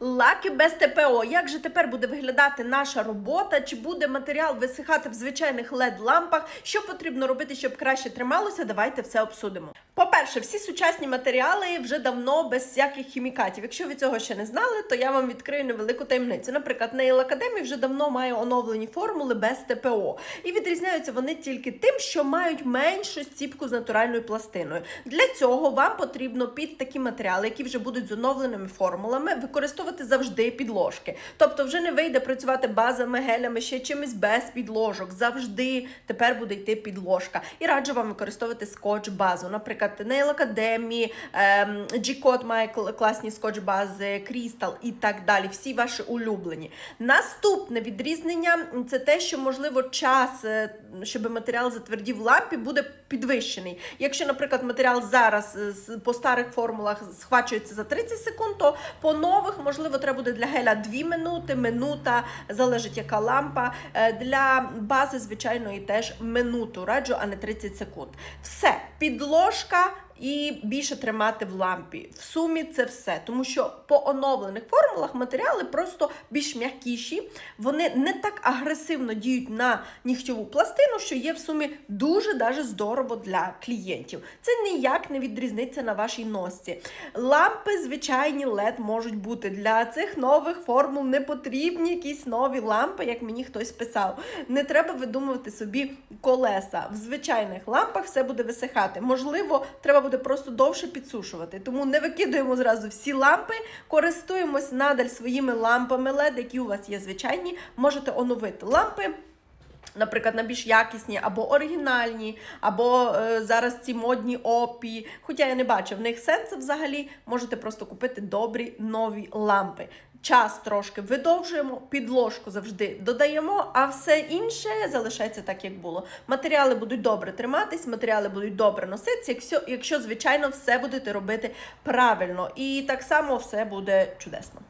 Лаки без ТПО. Як же тепер буде виглядати наша робота? Чи буде матеріал висихати в звичайних led лампах? Що потрібно робити, щоб краще трималося? Давайте все обсудимо. По-перше, всі сучасні матеріали вже давно без всяких хімікатів. Якщо ви цього ще не знали, то я вам відкрию невелику таємницю. Наприклад, Nail Academy вже давно має оновлені формули без ТПО. І відрізняються вони тільки тим, що мають меншу стіпку з натуральною пластиною. Для цього вам потрібно під такі матеріали, які вже будуть з оновленими формулами, використовувати завжди підложки. Тобто вже не вийде працювати базами, гелями, ще чимось без підложок. Завжди тепер буде йти підложка. І раджу вам використовувати скотч базу. Наприклад, Nail Academy, ем, G-Code має класні скотч бази, Crystal і так далі. Всі ваші улюблені. Наступне відрізнення це те, що можливо час, е, щоб матеріал затвердів в лампі, буде підвищений. Якщо, наприклад, матеріал зараз е, по старих формулах схвачується за 30 секунд, то по нових, можливо, треба буде для геля 2 минути, минута, залежить яка лампа. Е, Для бази, звичайно, і теж минуту раджу, а не 30 секунд. Все, підложка. І більше тримати в лампі. В сумі це все. Тому що по оновлених формулах матеріали просто більш м'якіші, вони не так агресивно діють на нігтєву пластину, що є в сумі дуже даже здорово для клієнтів. Це ніяк не відрізниться на вашій носці. Лампи, звичайні LED можуть бути. Для цих нових формул не потрібні якісь нові лампи, як мені хтось писав. Не треба видумувати собі колеса. В звичайних лампах все буде висихати. Можливо, треба буде просто довше підсушувати. Тому не викидуємо зразу всі лампи, користуємось надаль своїми лампами LED, які у вас є звичайні. Можете оновити лампи. Наприклад, на більш якісні або оригінальні, або е, зараз ці модні опі. Хоча я не бачу в них сенсу взагалі, можете просто купити добрі нові лампи. Час трошки видовжуємо, підложку завжди додаємо, а все інше залишається так, як було. Матеріали будуть добре триматись, матеріали будуть добре носитися, якщо, якщо звичайно, все будете робити правильно. І так само все буде чудесно.